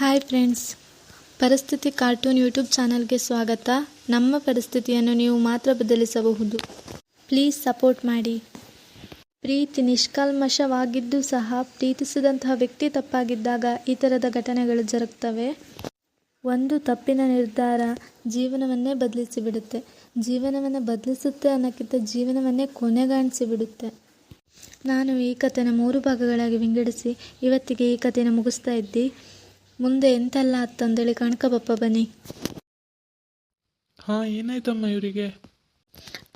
Hi friends ಪರಿಸ್ಥಿತಿ cartoon YouTube ಚಾನಲ್ಗೆ ಸ್ವಾಗತ. ನಮ್ಮ ಪರಿಸ್ಥಿತಿಯನ್ನು ನೀವು ಮಾತ್ರ ಬದಲಿಸಬಹುದು. ಪ್ಲೀಸ್ ಸಪೋರ್ಟ್ ಮಾಡಿ. ಪ್ರೀತಿ ನಿಷ್ಕಲ್ಮಶವಾಗಿದ್ದು ಸಹ ಪ್ರೀತಿಸಿದಂತಹ ವ್ಯಕ್ತಿ ತಪ್ಪಾಗಿದ್ದಾಗ ಈ ಥರದ ಘಟನೆಗಳು ಜರುಗ್ತವೆ. ಒಂದು ತಪ್ಪಿನ ನಿರ್ಧಾರ ಜೀವನವನ್ನೇ ಬದಲಿಸಿಬಿಡುತ್ತೆ. ಜೀವನವನ್ನು ಬದಲಿಸುತ್ತೆ ಅನ್ನೋಕ್ಕಿಂತ ಜೀವನವನ್ನೇ ಕೊನೆಗಾಣಿಸಿಬಿಡುತ್ತೆ. ನಾನು ಈ ಕಥೆನ ಮೂರು ಭಾಗಗಳಾಗಿ ವಿಂಗಡಿಸಿ ಇವತ್ತಿಗೆ ಈ ಕಥೆನ ಮುಗಿಸ್ತಾ ಇದ್ದಿ. ಮುಂದೆ ಎಂತೆಲ್ಲ ಆತ್ತಂದೇಳಿ ಕಣ್ಕಬಪ್ಪ ಬನ್ನಿ. ಹಾಂ ಏನಾಯ್ತಮ್ಮ ಇವರಿಗೆ?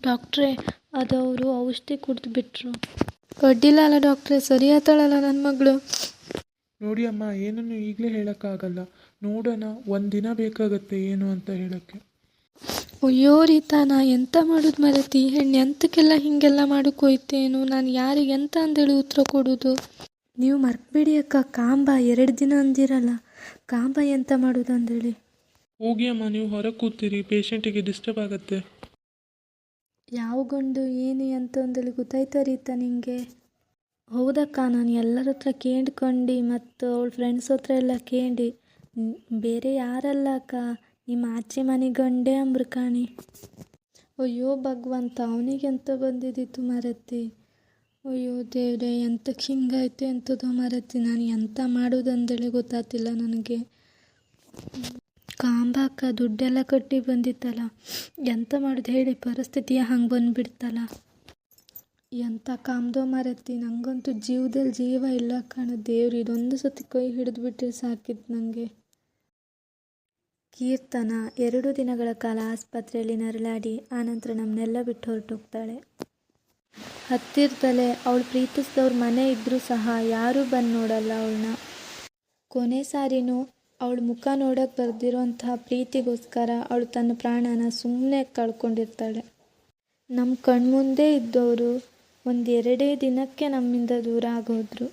ಡಾಕ್ಟ್ರೇ ಅದು ಅವರು ಔಷಧಿ ಕುಡಿದು ಬಿಟ್ರು. ಕಡ್ಡಿಲ್ಲ ಅಲ್ಲ ಡಾಕ್ಟ್ರೇ ಸರಿ ಆತಾಳಲ್ಲ ನನ್ನ ಮಗಳು. ನೋಡಿ ಅಮ್ಮ ಏನನ್ನು ಈಗಲೇ ಹೇಳೋಕ್ಕಾಗಲ್ಲ. ನೋಡೋಣ ಒಂದು ದಿನ ಬೇಕಾಗತ್ತೆ ಏನು ಅಂತ ಹೇಳೋಕ್ಕೆ. ಅಯ್ಯೋ ರೀತಾ ನಾ ಎಂತ ಮಾಡೋದು ಮರತಿ? ಹೆಣ್ಣು ಎಂತಕ್ಕೆಲ್ಲ ಹೀಗೆಲ್ಲ ಮಾಡೋಕ್ಕೋಯ್ತೇನು ನಾನು ಯಾರಿಗೆ ಎಂತ ಅಂದೇಳಿ ಉತ್ತರ ಕೊಡೋದು? ನೀವು ಮರ್ಕಬೇಡಿ ಅಕ್ಕ ಕಾಂಬ ಎರಡು ದಿನ ಅಂದಿರಲ್ಲ. ಕಾಂಬ ಎಂತ ಮಾಡೋದು ಅಂದೇಳಿ ಹೋಗಿ ಅಮ್ಮ ನೀವು ಹೊರಗೆ ಕೂತೀರಿ ಪೇಷಂಟಿಗೆ ಡಿಸ್ಟರ್ಬ್ ಆಗುತ್ತೆ. ಯಾವ ಗಂಡು ಏನು ಅಂತ ಅಂದೇಳಿ ಗೊತ್ತಾಯ್ತಾ ರೀತ ನಿಂಗೆ? ಹೌದಕ್ಕ ನಾನು ಎಲ್ಲರ ಹತ್ರ ಕೇಳ್ಕೊಂಡು ಮತ್ತು ಅವಳ ಫ್ರೆಂಡ್ಸ್ ಹತ್ರ ಎಲ್ಲ ಕೇಳಿ ಬೇರೆ ಯಾರಲ್ಲ ಅಕ್ಕ ನಿಮ್ಮ ಆಚೆ ಮನೆ ಗಂಡೇ ಅಂಬ್ರು ಕಾಣಿ. ಅಯ್ಯೋ ಭಗವಂತ ಅವನಿಗೆ ಅಂತ ಬಂದಿದ್ದಿತ್ತು ಮರತಿ ಅಯ್ಯೋ ದೇವ್ರೆ ಎಂತಕ್ಕೆ ಹಿಂಗಾಯ್ತು ಎಂಥದ್ದು ಮರತಿ. ನಾನು ಎಂತ ಮಾಡೋದಂದೇಳಿ ಗೊತ್ತಾತಿಲ್ಲ ನನಗೆ. ಕಾಂಬಾಕ ದುಡ್ಡೆಲ್ಲ ಕಟ್ಟಿ ಬಂದಿತ್ತಲ್ಲ. ಎಂತ ಮಾಡೋದು ಹೇಳಿ, ಪರಿಸ್ಥಿತಿಯ ಹಂಗೆ ಬಂದ್ಬಿಡ್ತಲ್ಲ. ಎಂಥ ಕಾಮ್ದೋ ಮರತಿ. ನಂಗಂತೂ ಜೀವದಲ್ಲಿ ಜೀವ ಇಲ್ಲ ಕಾಣ. ದೇವ್ರು ಇದೊಂದು ಸತಿ ಕೈ ಹಿಡಿದು ಬಿಟ್ಟರೆ ಸಾಕಿತ್ತು ನನಗೆ ಕೀರ್ತನ, ಎರಡು ದಿನಗಳ ಕಾಲ ಆಸ್ಪತ್ರೆಯಲ್ಲಿ ನರಳಾಡಿ, ಆನಂತರ ನಮ್ಮನ್ನೆಲ್ಲ ಬಿಟ್ಟು ಹೊರಟೋಗ್ತಾಳೆ. ಹತ್ತಿರದಲ್ಲೇ ಅವಳು ಪ್ರೀತಿಸಿದವ್ರ ಮನೆ ಇದ್ದರೂ ಸಹ ಯಾರೂ ಬಂದು ನೋಡಲ್ಲ ಅವಳನ್ನ ಕೊನೆ ಸಾರಿನೂ ಅವಳ ಮುಖ ನೋಡೋಕೆ ಬರೆದಿರೋಂತಹ ಪ್ರೀತಿಗೋಸ್ಕರ ಅವಳು ತನ್ನ ಪ್ರಾಣನ ಸುಮ್ಮನೆ ಕಳ್ಕೊಂಡಿರ್ತಾಳೆ. ನಮ್ಮ ಕಣ್ಮುಂದೆ ಇದ್ದವರು ಒಂದೆರಡೇ ದಿನಕ್ಕೆ ನಮ್ಮಿಂದ ದೂರ ಆಗೋದ್ರು.